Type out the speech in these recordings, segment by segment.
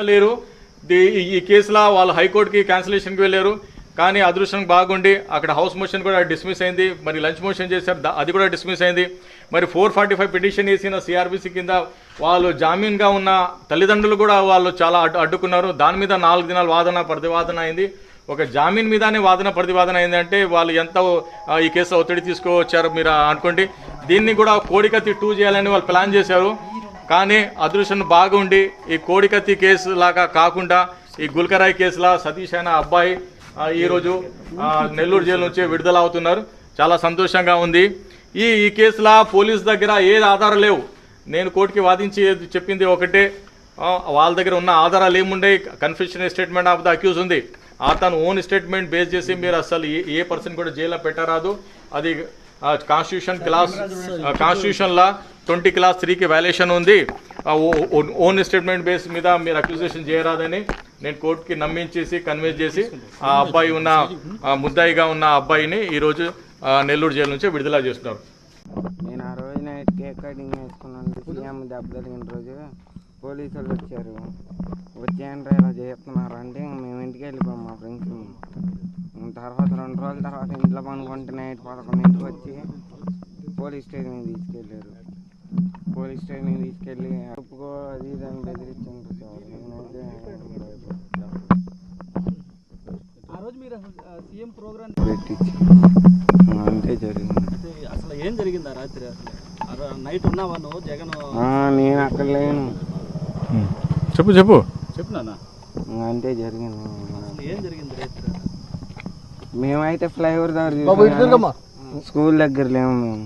లేరు ఈ- కేసులో వాళ్ళు హైకోర్టుకి క్యాన్సిలేషన్కి వెళ్ళారు. కానీ అదృష్టం బాగుండి అక్కడ హౌస్ మోషన్ కూడా డిస్మిస్ అయింది. మరి లంచ్ మోషన్ చేశారు. అది కూడా డిస్మిస్ అయింది. మరి ఫోర్ ఫార్టీ ఫైవ్ పిటిషన్ వేసిన సిఆర్బీసీ కింద వాళ్ళు జామీన్గా ఉన్న తల్లిదండ్రులు కూడా వాళ్ళు చాలా అడ్డు అడ్డుకున్నారు. దాని మీద నాలుగు దినాలు వాదన ప్రతివాదన అయింది. ఒక జామీన్ మీదనే వాదన ప్రతివాదన అయిందంటే వాళ్ళు ఎంత ఈ కేసులో ఒత్తిడి తీసుకువచ్చారు మీరు అనుకోండి. దీన్ని కూడా కోడికత్తి టూ చేయాలని వాళ్ళు ప్లాన్ చేశారు. కానీ అదృష్టం బాగుండి ఈ కోడికత్తి కేసు లాగా కాకుండా ఈ గుల్కరాయ్ కేసులా సతీష్ అయిన అబ్బాయి ఈరోజు నెల్లూరు జైలు నుంచి విడుదల అవుతున్నారు చాలా సంతోషంగా ఉంది. ఈ ఈ కేసులా పోలీస్ దగ్గర ఏది ఆధారం లేవు. నేను కోర్టుకి వాదించి చెప్పింది ఒకటే. వాళ్ళ దగ్గర ఉన్న ఆధారాలు ఏముండే confusion statement of the accuse ఉంది. తను ఓన్ స్టేట్మెంట్ బేస్ చేసి మీరు అసలు ఏ ఏ పర్సన్ కూడా జైల్లో పెట్టరాదు. అది కాన్స్టిట్యూషన్ క్లాస్ కాన్స్టిట్యూషన్లా ట్వంటీ క్లాస్ త్రీకి వ్యాలేషన్ ఉంది. ఓన్ స్టేట్మెంట్ బేస్ మీద మీరు అక్యూజేషన్ చేయరాదని నేను కోర్టుకి నమ్మించేసి కన్విన్స్ చేసి ఆ అబ్బాయి ఉన్న ఆ ముద్దాయిగా ఉన్న అబ్బాయిని ఈరోజు నెల్లూరు జైలు నుంచి విడుదల చేస్తున్నారు. నేను ఆ రోజు నైట్ కేక్ కటింగ్ వేసుకున్నాను సీఎం దెబ్బ తగిన రోజు పోలీసులు వచ్చారు. వచ్చేయండి ఇలా చేస్తున్నారు అంటే మేము ఇంటికి వెళ్ళిపోయాం మా ఫ్రెండ్స్. తర్వాత రెండు రోజుల తర్వాత ఇంట్లో పనుకుంటే నైట్ పదకొండింటికి వచ్చి పోలీస్ స్టేషన్కి తీసుకెళ్ళారు. పోలీస్ స్టేషన్కి తీసుకెళ్ళి ఒప్పుకో అది సీఎం ప్రోగ్రామ్ పెట్టించి అంతే జరిగింది. అసలు ఏం జరిగింది ఆ రాత్రి అసలు? నైట్ ఉన్నావా నువ్వు జగన్? ఆ, నేను అక్కడ లేను. చెప్పు చెప్పు. చెప్పునా అంతే జరిగింది. అసలు ఏం జరిగింది రాత్రి మేమైతే ఫ్లైఓవర్ దగ్గర చూసాం. స్కూల్ దగ్గర లేము మేము.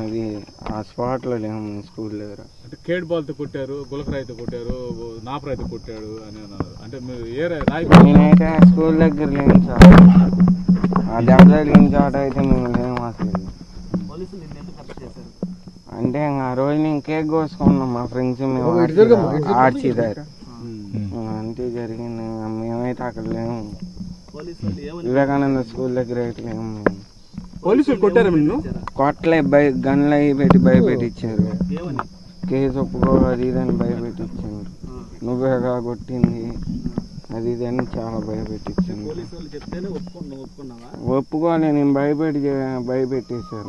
అది ఆ స్పాట్లో లేము స్కూల్ దగ్గర. అంటే కేడ్ బాల్తో కొట్టారు గులకరాయితో కొట్టారు నాపరాయితో కొట్టాడు అని అన్నారు. అంటే మీరు ఏ రాయి నేనైతే ఆ స్కూల్ దగ్గర లేము సార్. ఆ దెబ్బ తగిలిన చోట అయితే మేము లేము అసలు అంటే ఇంక ఆ రోజు నేను కేక్ కోసుకున్నాం మా ఫ్రెండ్స్ మేము ఆర్చి దగ్గర. అంతే జరిగింది మేమైతే అక్కడ లేము. వివేకానంద స్కూల్ దగ్గర అయితే లేము మేము. పోలీసులు కొట్టారు నిన్ను కొట్లే భయ గన్లు అవి పెట్టి భయపెట్టించారు కేసు ఒప్పుకో అది ఇది అని భయపెట్టించారు నువ్వేగా కొట్టింది అది ఇది అని చాలా భయపెట్టించాను నువ్వు ఒప్పుకోలే నేను భయపెట్టి భయపెట్టేశారు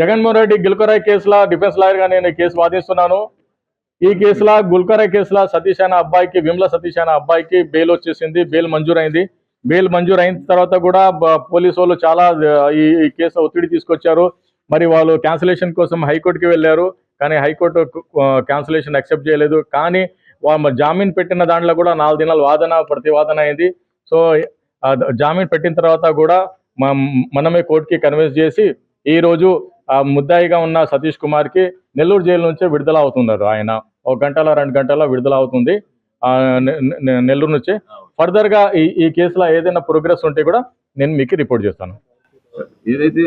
జగన్మోహన్ రెడ్డి గిల్కరాయ్ కేసులో డిఫెన్స్ లాయర్గా నేను ఈ కేసు వాదిస్తున్నాను. ఈ కేసులో గుల్కరాయ్ కేసులో సతీష్ అనే అబ్బాయికి విమల సతీష్ అనే అబ్బాయికి బెయిల్ వచ్చేసింది బెయిల్ మంజూరైంది. బెయిల్ మంజూరు అయిన తర్వాత కూడా పోలీసు వాళ్ళు చాలా ఈ కేసు ఒత్తిడి తీసుకొచ్చారు. మరి వాళ్ళు క్యాన్సిలేషన్ కోసం హైకోర్టుకి వెళ్ళారు. కానీ హైకోర్టు క్యాన్సిలేషన్ యాక్సెప్ట్ చేయలేదు. కానీ వా- జామీన్ పెట్టిన దాంట్లో కూడా నాలుగు దినాలు వాదన ప్రతివాదన అయింది. సో జామీన్ పెట్టిన తర్వాత కూడా మనమే కోర్టుకి కన్విన్స్ చేసి ఈ రోజు ముద్దాయిగా ఉన్న సతీష్ కుమార్కి నెల్లూరు జైలు నుంచే విడుదల అవుతున్నారు ఆయన. ఒక గంటలో రెండు గంటల విడుదల అవుతుంది. నెల్లూరు నుంచి. ఫర్దర్గా ఈ ఈ కేసులో ఏదైనా ప్రోగ్రెస్ ఉంటే కూడా నేను మీకు రిపోర్ట్ చేస్తాను. ఏదైతే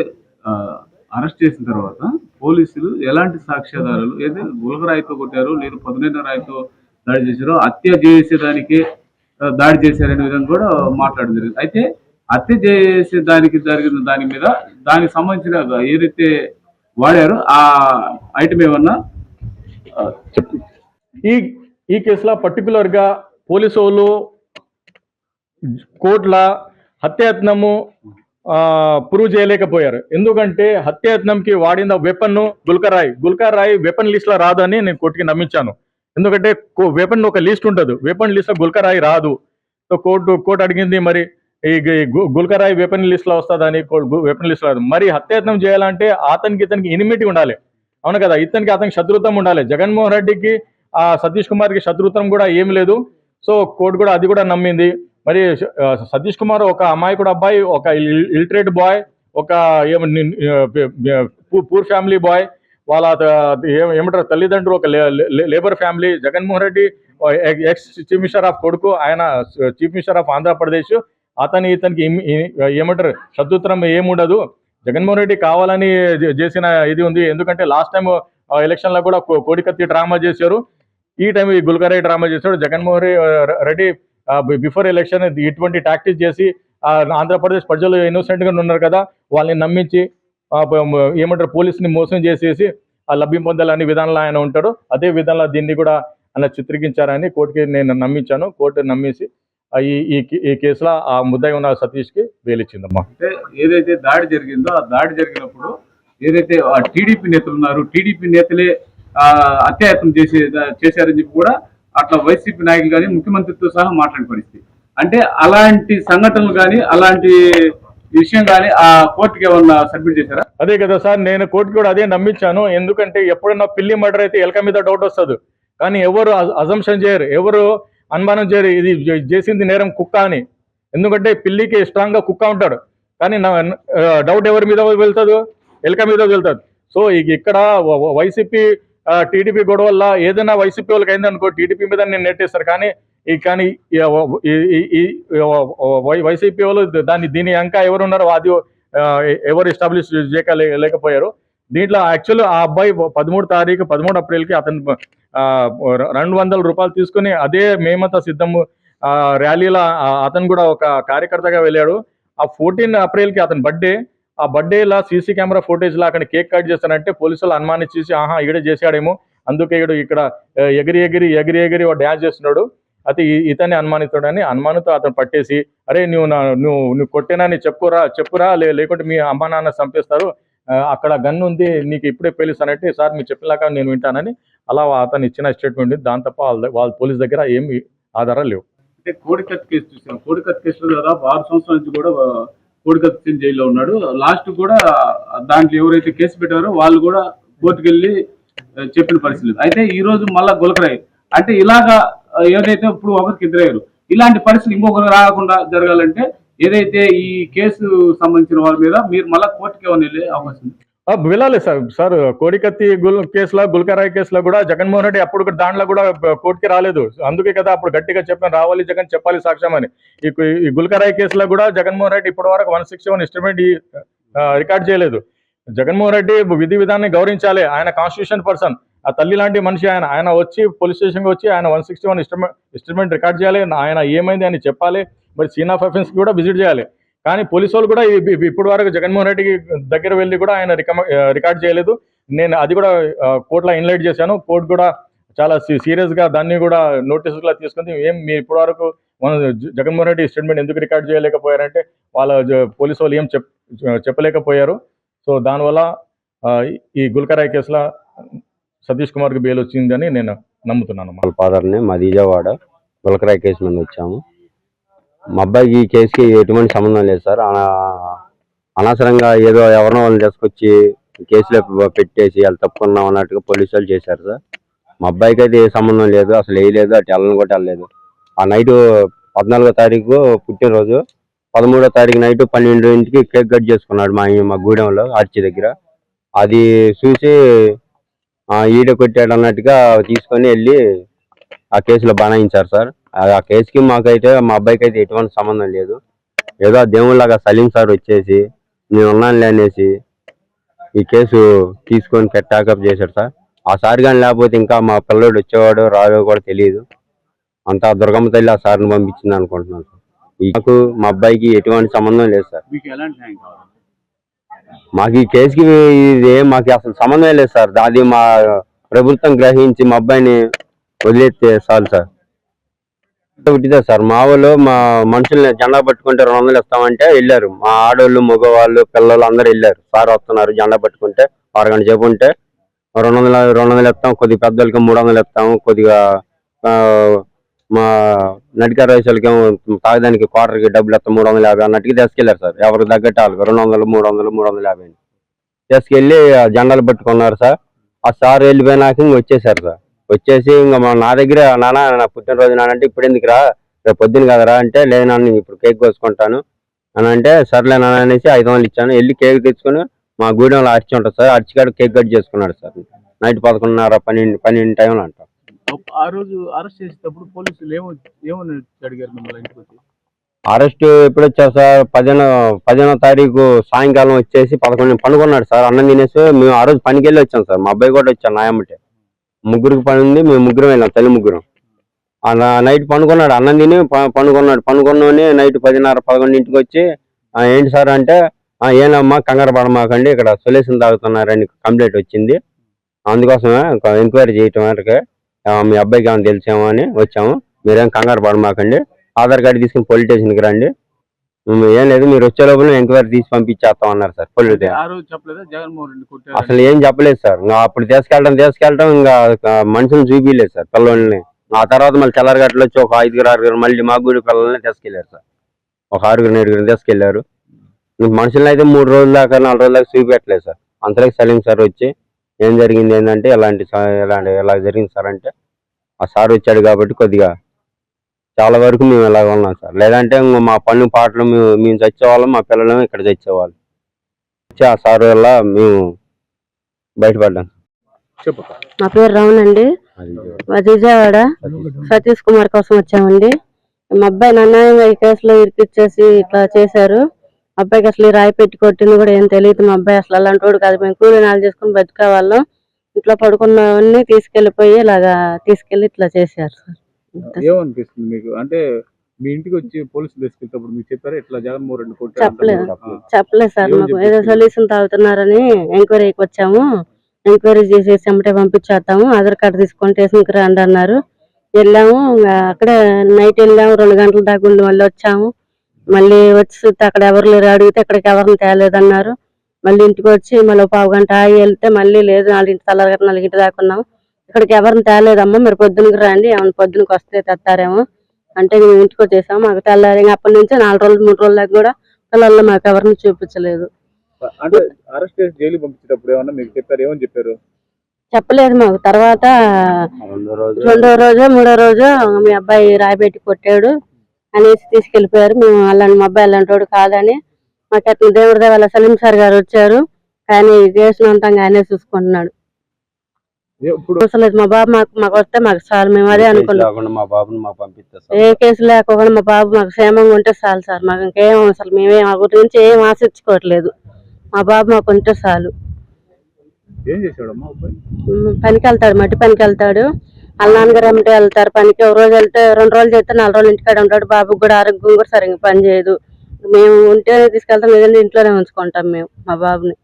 అరెస్ట్ చేసిన తర్వాత పోలీసులు ఎలాంటి సాక్ష్యాధారాలు ఏదైతే గులకరాయితో కొట్టారు లేదు పదునైన రాయితో దాడి చేశారో హత్య చేసేదానికి దాడి చేశారనే విధంగా కూడా మాట్లాడడం జరిగింది. అయితే హత్య చేసే దానికి జరిగిన దాని మీద దానికి సంబంధించిన ఏదైతే వాడారో ఆ ఐటమ్ ఏమన్నా? ఈ ఈ కేసులో పర్టికులర్గా పోలీసు వాళ్ళు కోర్టుల హత్యాయత్నము ప్రూవ్ చేయలేకపోయారు. ఎందుకంటే హత్యాయత్నంకి వాడిన వెపన్ గుల్కరాయ్ గుల్కరాయ్ వెపన్ లిస్ట్లో రాదని నేను కోర్టుకి నమ్మించాను. ఎందుకంటే వెపన్ ఒక లిస్ట్ ఉంటుంది. వెపన్ లిస్ట్ గుల్కరాయ్ రాదు. సో కోర్టు కోర్టు అడిగింది మరి ఈ గు- గుల్కరాయ్ వెపన్ లిస్ట్లో వస్తుందని వెపన్ లిస్ట్ రాదు. మరి హత్యాయత్నం చేయాలంటే అతనికి ఇతనికి ఇనిమిటీ ఉండాలి. అవును కదా? ఇతనికి అతనికి శత్రుత్వం ఉండాలి. జగన్మోహన్ రెడ్డికి ఆ సతీష్ కుమార్కి శత్రుత్వం కూడా ఏం లేదు. సో కోర్టు కూడా అది కూడా నమ్మింది. మరి సతీష్ కుమార్ ఒక అమాయకుడు అబ్బాయి ఒక ఇల్టరేట్ బాయ్ ఒక పూర్ ఫ్యామిలీ బాయ్ వాళ్ళ ఏమంటారు తల్లిదండ్రులు ఒక labour family Jaganmohan Reddy ex chief minister of కొడుకు ఆయన చీఫ్ మినిస్టర్ ఆఫ్ ఆంధ్రప్రదేశ్ అతని ఇతనికి ఏమంటారు శత్రుత్వం ఏముండదు. జగన్మోహన్ రెడ్డి కావాలని చేసిన ఇది ఉంది. ఎందుకంటే లాస్ట్ టైం ఎలక్షన్లో కూడా కోడికత్తి డ్రామా చేశారు. ఈ టైం ఈ గుల్కరాయ్ డ్రామా చేశాడు. జగన్మోహన్ రెడ్డి బిఫోర్ ఎలక్షన్ ఇటువంటి టాక్టిక్స్ చేసి ఆంధ్రప్రదేశ్ ప్రజలు ఇన్నోసెంట్గా గా ఉన్నారు కదా వాళ్ళని నమ్మించి ఏమంటారు పోలీసుని మోసం చేసేసి ఆ లబ్ధి పొందాలని విధానంలో ఆయన ఉంటాడు. అదే విధంగా దీన్ని కూడా ఆయన చిత్రీకరించారని కోర్టుకి నేను నమ్మించాను. కోర్టు నమ్మేసి ఈ ఈ కేసులో ఆ ముద్దాయి ఉన్న సతీష్కి వేలిచ్చిందమ్మా. అంటే ఏదైతే దాడి జరిగిందో ఆ దాడి జరిగినప్పుడు ఏదైతే ఆ టీడీపీ నేతలు ఉన్నారు టీడీపీ నేతలే అత్యాయత్నం చేసే చేశారని చెప్పి కూడా అట్లా వైసీపీ నాయకులు కానీ ముఖ్యమంత్రితో సహా మాట్లాడిన పరిస్థితి. అంటే అలాంటి సంఘటనలు కానీ అలాంటి విషయం కానీ ఆ కోర్టుకి ఏమన్నా సబ్మిట్ చేశారా? అదే కదా సార్ నేను కోర్టు కూడా అదే నమ్మించాను. ఎందుకంటే ఎప్పుడన్నా పిల్లి మర్డర్ అయితే ఎలక మీద డౌట్ వస్తుంది. కానీ ఎవరు అజంప్షన్ చేయరు. ఎవరు అనుమానం చేయరు. ఇది చేసింది నేరం కుక్క అని. ఎందుకంటే పిల్లికి స్ట్రాంగ్గా కుక్క ఉంటాడు. కానీ డౌట్ ఎవరి మీద వెళ్తుంది? ఎలక మీద వెళ్తుంది. సో ఇక ఇక్కడ వ- వైసీపీ టీడీపీ గొడవల్లో ఏదైనా వైసీపీ వాళ్ళకి అయిందనుకో టీడీపీ మీద నేను నెట్టేస్తారు. కానీ ఈ కానీ వై- వైసీపీ వాళ్ళు దాన్ని దీని ఇంకా ఎవరు ఉన్నారో అది ఎవరు ఎస్టాబ్లిష్ చేయక లేకపోయారు. దీంట్లో యాక్చువల్ ఆ అబ్బాయి పదమూడు తారీఖు పదమూడు అప్రిల్కి అతను రెండు వందల రూపాయలు తీసుకుని అదే మేమంతా సిద్ధము ర్యాలీలో అతను కూడా ఒక కార్యకర్తగా వెళ్ళాడు. ఆ ఫోర్టీన్ అప్రిల్కి అతని బర్త్డే. ఆ బర్త్డేలా సీసీ కెమెరా ఫోటేజ్లో అక్కడ కేక్ కట్ చేస్తానంటే పోలీసులు అనుమానించేసి ఆహా ఈడ చేశాడేమో. అందుకే ఈడు ఇక్కడ ఎగిరి ఎగిరి ఎగిరి ఎగిరి డ్యాన్స్ చేస్తున్నాడు. అయితే ఇతన్ని అనుమానిస్తాడని అనుమానంతో అతను పట్టేసి అరే నువ్వు నా నువ్వు నువ్వు కొట్టేనా నీ చెప్పురా చెప్పురా లే లేకుంటే మీ అమ్మా నాన్న చంపేస్తారు. అక్కడ గన్ ఉంది నీకు ఇప్పుడే పేలుస్తానంటే సార్ మీరు చెప్పినాక నేను వింటానని. అలా అతను ఇచ్చిన స్టేట్మెంట్ దాని తప్ప వాళ్ళ వాళ్ళ పోలీస్ దగ్గర ఏమి ఆధారాలు లేవు. అంటే కోడికత్ కేసు చూసాం. కోడికత్ కేసులో దాదాపు ఆరు సంవత్సరాల నుంచి కూడా కోడికత్ సింగ్ జైల్లో ఉన్నాడు. లాస్ట్ కూడా దాంట్లో ఎవరైతే కేసు పెట్టారో వాళ్ళు కూడా కోర్టుకు వెళ్ళి చెప్పిన పరిస్థితి అయితే ఈ రోజు మళ్ళా గులకరాయి. అంటే ఇలాగా ఏదైతే ఇప్పుడు ఒకరికి ఎదురయ్యారు ఇలాంటి పరిస్థితులు ఇంకొకరు రాకుండా జరగాలంటే ఏదైతే ఈ కేసు సంబంధించిన వాళ్ళ మీద మీరు మళ్ళా కోర్టుకి ఏమైనా వెళ్ళే అవకాశం ఉంది? వెళ్ళాలి సార్. సార్ కోడికత్తి గుల్ కేసులో గుల్కరాయ్ కేసులో కూడా జగన్మోహన్ రెడ్డి అప్పుడు కూడా దాంట్లో కూడా కోర్టుకి రాలేదు. అందుకే కదా అప్పుడు గట్టిగా చెప్పాను రావాలి జగన్ చెప్పాలి సాక్ష్యం అని. ఈ గుల్కరాయ్ కేసులో కూడా జగన్మోహన్ రెడ్డి ఇప్పటి వరకు one sixty one instrument record చేయలేదు. జగన్మోహన్ రెడ్డి విధి విధానాన్ని గౌరవించాలి. ఆయన కాన్స్టిట్యూషన్ పర్సన్ ఆ తల్లి లాంటి మనిషి ఆయన. ఆయన వచ్చి పోలీస్ స్టేషన్కి వచ్చి ఆయన one sixty one instrument record చేయాలి. ఆయన ఏమైంది అని చెప్పాలి. మరి సీన్ ఆఫ్ అఫెన్స్ కూడా విజిట్ చేయాలి. కానీ పోలీసు వాళ్ళు కూడా ఇప్పటి వరకు జగన్మోహన్ రెడ్డికి దగ్గర వెళ్ళి కూడా ఆయన రికమ రికార్డ్ చేయలేదు. నేను అది కూడా కోర్టులో ఇన్లైట్ చేశాను. కోర్టు కూడా చాలా సీరియస్గా గా దాన్ని కూడా నోటీసులా తీసుకుంది. ఏం మీరు ఇప్పటి వరకు మన జగన్మోహన్ రెడ్డి స్టేట్మెంట్ ఎందుకు రికార్డ్ చేయలేకపోయారంటే వాళ్ళ పోలీసు వాళ్ళు ఏం చెప్ చెప్పలేకపోయారు. సో దానివల్ల ఈ గుల్కరాయ్ కేసులో సతీష్ కుమార్కి బెయిల్ వచ్చిందని నేను నమ్ముతున్నాను వాళ్ళ ఫాదర్ని మాది విజయవాడ గులకరాయ్ కేసు మీద వచ్చాము. మా అబ్బాయికి ఈ కేసుకి ఎటువంటి సంబంధం లేదు సార్. అనవసరంగా ఏదో ఎవరినో వాళ్ళని తీసుకొచ్చి కేసులో పెట్టేసి వాళ్ళు తప్పుకున్నాం అన్నట్టుగా పోలీసు వాళ్ళు చేశారు సార్. మా అబ్బాయికి అయితే ఏ సంబంధం లేదు. అసలు వేయలేదు అటు వెళ్ళను కూడా వెళ్ళలేదు. ఆ నైట్ పద్నాలుగో తారీఖు పుట్టినరోజు పదమూడో తారీఖు నైట్ పన్నెండింటికి కేక్ కట్ చేసుకున్నాడు మా మా గూడెంలో ఆర్చి దగ్గర. అది చూసి ఈడ కొట్టాడు అన్నట్టుగా తీసుకొని వెళ్ళి ఆ కేసులో బనాయించారు సార్. ఆ కేసుకి మాకైతే మా అబ్బాయికి అయితే ఎటువంటి సంబంధం లేదు. ఏదో దేవుళ్ళగా సలీం సార్ వచ్చేసి నేను ఉన్నానులే అనేసి ఈ కేసు తీసుకొని పెట్టాకప్ చేశాడు సార్. ఆ సార్ కానీ లేకపోతే ఇంకా మా పిల్లోడు వచ్చేవాడు రాడో కూడా తెలియదు. అంతా దుర్గమ్మ తల్లి ఆ సార్ని పంపించింది అనుకుంటున్నాను సార్. నాకు మా అబ్బాయికి ఎటువంటి సంబంధం లేదు సార్. మీకు మాకు ఈ కేసుకి ఇది మాకు అసలు సంబంధం లేదు సార్. అది మా ప్రభుత్వం గ్రహించి మా అబ్బాయిని వదిలేస్తే చాలు సార్. ఒకటిదే సార్ మా వాళ్ళు మా మనుషుల్ని జెండా పట్టుకుంటే రెండు వందలు ఇస్తామంటే వెళ్ళారు. మా ఆడవాళ్ళు మగవాళ్ళు పిల్లలు అందరూ వెళ్ళారు. సార్ వస్తున్నారు జెండా పట్టుకుంటే అరగంట సేపు ఉంటే రెండు వందల రెండు వందలు ఇస్తాం కొద్దిగా పెద్దలకి మూడు వందలు ఇస్తాము కొద్దిగా మా నడిక రైతులకి తాగడానికి క్వార్టర్కి డబ్బులు ఇస్తాం మూడు వందల యాభై అన్నట్టుకి తీసుకెళ్ళారు సార్. ఎవరికి తగ్గట్టు వాళ్ళకి రెండు వందలు మూడు వందలు మూడు వందల యాభై అని. తీసుకెళ్ళి ఆ జెండాలు పట్టుకున్నారు సార్. ఆ సార్ వెళ్ళిపోయినాక వచ్చేసారు సార్. వచ్చేసి ఇంకా మా నా దగ్గర నాన్న నా పుట్టినరోజు నాన్న అంటే ఇప్పుడు ఎందుకు రా రేపు పొద్దున కదరా అంటే లేదు నాన్న నేను ఇప్పుడు కేక్ కోసుకుంటాను. అని అంటే సర్లే నాన్న అనేసి ఐదు వందలు ఇచ్చాను. వెళ్ళి కేక్ తెచ్చుకొని మా గూడెంలో అరిచి ఉంటుంది సార్. అరిచికాడ కేక్ కట్ చేసుకున్నాడు సార్. నైట్ పదకొండున్నర పన్నెండు పన్నెండు టైంలో అంట. ఆ రోజు అరెస్ట్ చేసేటప్పుడు పోలీసులు ఏమో ఏమని అడిగారు మిమ్మల్ని ఇంటికి వచ్చి? అరెస్ట్ ఎప్పుడు వచ్చారు సార్? పదిహేను పదిహేనో తారీఖు సాయంకాలం వచ్చేసి పదకొండు పనుకున్నాడు సార్. అన్నం తినేసి మేము ఆ రోజు పనికి వెళ్ళి వచ్చాం సార్. మా అబ్బాయి కూడా వచ్చాను నాయమ్మటే ముగ్గురికి పని ఉంది మేము ముగ్గురం వెళ్ళాం తల్లి ముగ్గురం. ఆ నైట్ పనుకున్నాడు అన్నం తిని ప- పనుకున్నాడు పనుకున్నోని నైట్ పదిన్నర పదకొండింటికి వచ్చి ఏంటి సార్ అంటే ఏమమ్మా ఏనమ్మా కంగారు పడమాకండి ఇక్కడ సొల్యూషన్ తాగుతున్నారని కంప్లైంట్ వచ్చింది. అందుకోసమే ఎంక్వైరీ చేయటం వరకు మీ అబ్బాయికి ఏమైనా తెలిసామని అని వచ్చాము. మీరేం కంగారు పడమాకండి. ఆధార్ కార్డు తీసుకుని పోలీస్ స్టేషన్కి రండి. ఏం లేదు మీరు వచ్చే లోపల ఎంక్వైరీ తీసి పంపించేస్తాం అన్నారు సార్ కొట్టారు అసలు ఏం చెప్పలేదు సార్ ఇంకా అప్పుడు తీసుకెళ్ళడం తీసుకెళ్ళడం ఇంకా మనుషులు చూపించలేదు సార్ పిల్లల్ని. ఆ తర్వాత మళ్ళీ తెల్లరగట్లు వచ్చి ఒక ఐదుగురు ఆరుగురు మళ్ళీ మా గుడి పిల్లల్ని తీసుకెళ్ళారు సార్. ఒక ఆరుగురు ఏడుగురు తీసుకెళ్ళారు. మనుషులను అయితే మూడు రోజుల దాకా నాలుగు రోజుల దాకా చూపెట్టలేదు సార్. అంతలోకి సలీం సార్ వచ్చి ఏం జరిగింది ఏంటంటే ఇలాంటి ఇలాంటి ఇలా జరిగింది సార్ అంటే ఆ సార్ వచ్చాడు కాబట్టి కొద్దిగా చాలా వరకు మేము ఇలాగ ఉన్నాం సార్. లేదంటే మా పన్ను పాటలు మేము మేము చచ్చేవాళ్ళం మా పిల్లలు ఇక్కడ చచ్చేవాళ్ళం. వచ్చి ఆ సార్ వల్ల మేము బయటపడ్డాం. నా పేరు రమణ అండి. విజయవాడ సతీష్ కుమార్ కోసం వచ్చామండి. మా అబ్బాయి అన్యాయంగా ఈ కేసులో ఇరికిచ్చేసి ఇట్లా చేశారు. అబ్బాయికి అసలు ఈ రాయి పెట్టి కొట్టింది కూడా ఏం తెలియదు. మా అబ్బాయి అసలు అలాంటి వాడు కాదు. మేము కూలి చేసుకుని బతికే వాళ్ళం. ఇట్లా పడుకున్నవన్నీ తీసుకెళ్ళిపోయి ఇలాగా తీసుకెళ్ళి ఇట్లా చేశారు సార్. ఏమనిపిస్తుంది మీకు? అంటే మీ ఇంటికి వచ్చి పోలీసులు తీసుకెళ్తేప్పుడు మీకు చెప్పారా? ఇట్లా జగన్మోహన్ రెడ్డి కొట్టారు చెప్పలేదు. చెప్పలేదు సార్ మాకు? ఏదో సొల్యూషన్ తాగుతున్నారని ఎంక్వైరీకి వచ్చాము. ఎంక్వైరీ చేసేసి అమ్మటే పంపించేస్తాము. ఆధార్ కార్డు తీసుకొని స్టేషన్కి రండి అన్నారు. వెళ్ళాము ఇంకా అక్కడే నైట్ వెళ్ళాము. రెండు గంటల దాకా ఉండి మళ్ళీ వచ్చాము. మళ్ళీ వచ్చి చూస్తే అక్కడ ఎవరు లేరు అడిగితే ఇక్కడికి ఎవరిని తేలేదన్నారు. మళ్ళీ ఇంటికి వచ్చి మళ్ళీ ఒక పావు గంట ఆగి వెళ్తే మళ్ళీ లేదు నాలుగింటి తెల్లగారు నాలుగింటి దాకా ఉన్నాము. ఇక్కడికి ఎవరిని తేలేదమ్మా? మీరు పొద్దునకి రండి ఏమైనా పొద్దునకి వస్తే తెస్తారేమో. అంటే మేము ఇంటికి వచ్చేసాము మాకు తెల్లారి అప్పటి నుంచి నాలుగు రోజులు మూడు రోజుల దాకా కూడా పిల్లల్లో మాకు ఎవరిని చూపించలేదు. అంటే అరెస్ట్ చేసి జైలు పంపించేటప్పుడు ఏమన్నా మీకు చెప్పారు? ఏమని చెప్పారు? చెప్పలేదు మాకు. తర్వాత రెండో రోజు. మూడో రోజు మీ అబ్బాయి రాయబెట్టి కొట్టాడు. అనేసి తీసుకెళ్ళిపోయారు మేము అలాంటి మా అబ్బాయి అలాంటి వాడు కాదని మాకు అట్లా దేవుడి దేవాల సలీం సార్ గారు వచ్చారు. కానీ కేసును అంతా ఆయనే చూసుకుంటున్నాడు. ఇప్పుడు అసలు మా బాబు మాకు మాకు వస్తే మాకు చాలు మేము అదే అనుకున్నాం. లేకుండా మా బాబుని మాకు పంపిస్తే ఏ కేసు లేకపోయినా మా బాబు మాకు క్షేమంగా ఉంటే చాలు సార్. మాకు ఇంకేం అసలు మేమే మా గురించి ఏం ఆశించుకోవట్లేదు. మా బాబు మాకు ఉంటే చాలు. పనికి వెళ్తాడు మట్టి పనికి వెళ్తాడు. వాళ్ళ నాన్నగారు ఏమిటి వెళ్తారు పనికి ఒక రోజు వెళ్తే రెండు రోజులు చేస్తే నాలుగు రోజులు ఇంటికాడ ఉంటాడు. బాబుకి కూడా ఆరోగ్యం కూడా సరిగ్గా పని చేయదు మేము ఉంటే తీసుకెళ్తాం లేదంటే ఇంట్లోనే ఉంచుకుంటాం మేము మా బాబుని.